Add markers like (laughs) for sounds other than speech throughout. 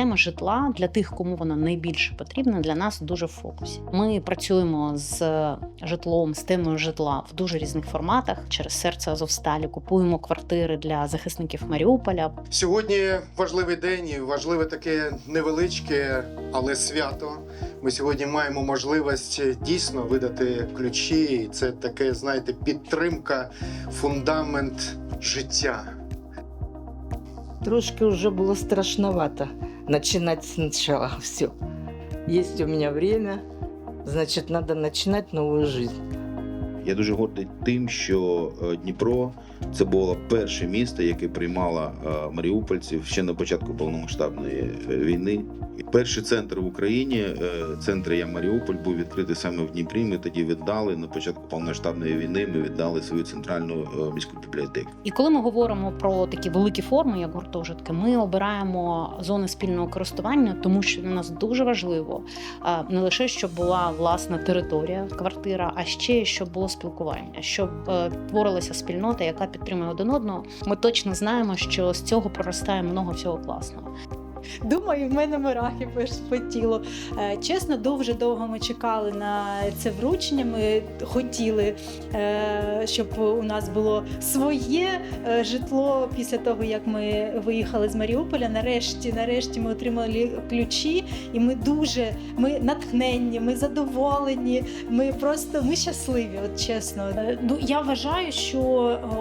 тема житла для тих, кому вона найбільше потрібна, для нас дуже в фокусі. Ми працюємо з житлом, з темою житла в дуже різних форматах через серце Азовсталі. Купуємо квартири для захисників Маріуполя. Сьогодні важливий день і важливе таке невеличке, але свято. Ми сьогодні маємо можливість дійсно видати ключі. І Це таке, знаєте, підтримка, фундамент життя. Трошки уже было страшновато начинать сначала (laughs) все. Есть у меня время, значит, надо начинать новую жизнь. Я дуже гордий тим, що е, Дніпро це було перше місто, яке приймало е, маріупольців ще на початку повномасштабної е, війни. Перший центр в Україні, центр Я Маріуполь, був відкритий саме в Дніпрі. Ми тоді віддали на початку повномасштабної війни. Ми віддали свою центральну міську бібліотеку. І коли ми говоримо про такі великі форми, як гуртожитки, ми обираємо зони спільного користування, тому що для нас дуже важливо не лише щоб була власна територія, квартира, а ще щоб було спілкування, щоб е, творилася спільнота, яка підтримує один одного. Ми точно знаємо, що з цього проростає много всього класного. Думаю, в мене мурахи по тілу. Е, Чесно, дуже довго ми чекали на це вручення. Ми хотіли, е, щоб у нас було своє е, житло після того, як ми виїхали з Маріуполя. Нарешті, нарешті ми отримали ключі, і ми дуже ми натхненні, ми задоволені. Ми просто ми щасливі, от чесно. Ну я вважаю, що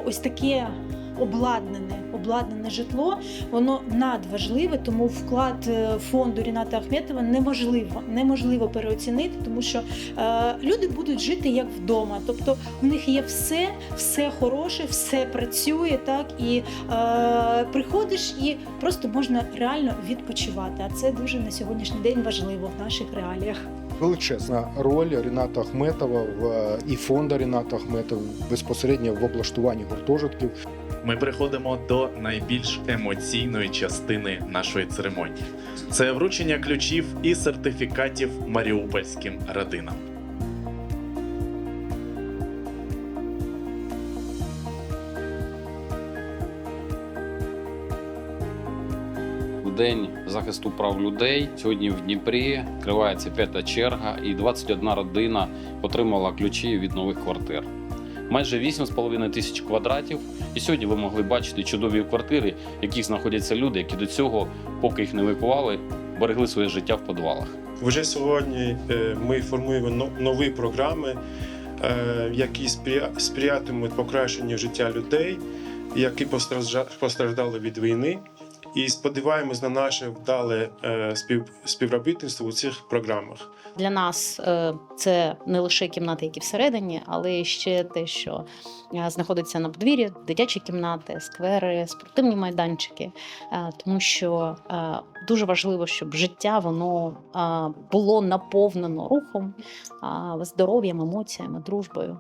ось таке обладнане, обладнане житло воно надважливе, тому вклад е, фонду Ріната Ахметова неможливо, неможливо переоцінити, тому що е, люди будуть жити як вдома. Тобто в них є все, все хороше, все працює, так і е, приходиш і просто можна реально відпочивати. А це дуже на сьогоднішній день важливо в наших реаліях. Величезна роль Ріната Ахметова в і фонду Ріната Ахметова безпосередньо в облаштуванні гуртожитків. Ми приходимо до найбільш емоційної частини нашої церемонії. Це вручення ключів і сертифікатів маріупольським родинам. День захисту прав людей сьогодні в Дніпрі відкривається п'ята черга, і 21 родина отримала ключі від нових квартир. Майже 8,5 тисяч квадратів. І сьогодні ви могли бачити чудові квартири, в яких знаходяться люди, які до цього, поки їх не евакували, берегли своє життя в підвалах. Вже сьогодні е, ми формуємо нові програми, е, які сприя- сприятимуть покращенню життя людей, які постражда- постраждали від війни. І сподіваємось на наше вдале е, співробітництво у цих програмах. Для нас е, це не лише кімнати, які всередині, але ще те, що е, знаходиться на подвір'ї, дитячі кімнати, сквери, спортивні майданчики. Тому що дуже важливо, щоб життя воно було наповнено рухом, здоров'ям, емоціями, дружбою.